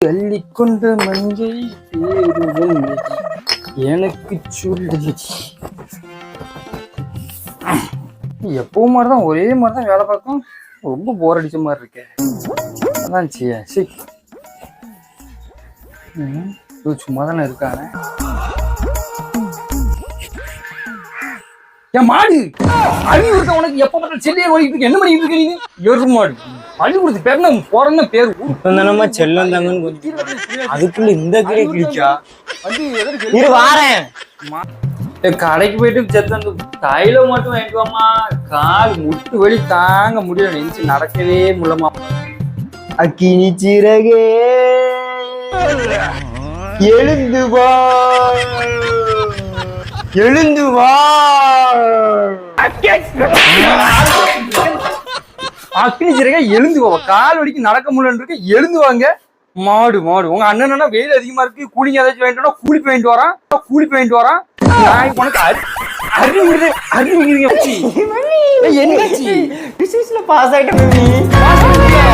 அள்ளிக்கொண்ட மஞ்சை எனக்கு சொல்லி எப்பவும் மாதிரி தான் ஒரே மாதிரி தான் வேலை பார்க்கும். ரொம்ப போர் அடிச்ச மாதிரி இருக்கேன் அதான் சியா சி. சும்மா தானே இருக்கானே? என் மாடு. அறிவு இருக்க உனக்கு எப்ப பார்த்தாலும் செல்லியே ஓடிட்டு என்ன பண்ணிட்டு இருக்க நீ? எரு மாடு. அழி கொடுத்து பேர் என்ன போறன்னு பேர் தானம்மா செல்லம் தாங்கன்னு அதுக்குள்ள இந்த கிளி கிழிச்சா? இரு வாரேன். கடைக்கு போயிட்டு செத்து அந்த தைல மட்டும் வாங்கிக்கோமா கால் முட்டு வலி தாங்க முடியல. நெஞ்சு நடக்கவே முடியலமா அக்கினி சிறகே. எழுந்து வா. எழுந்து வா. அக்னி சிறக எழுந்து போவா கால் வலிக்கு நடக்க முடியலன்னு இருக்கு எழுந்து வாங்க மாடு மாடு. உங்க அண்ணனா வெயில் அதிகமா இருக்கு கூலிங் ஏதாச்சும் வாங்கிட்டு கூலி வாங்கிட்டு வரான். கூலி வாங்கிட்டு வரான். நான் உனக்கு அறி அறிவுங்கிறது அறிவுங்கிறீங்க வச்சு என்ன பாஸ் ஆயிட்டேன்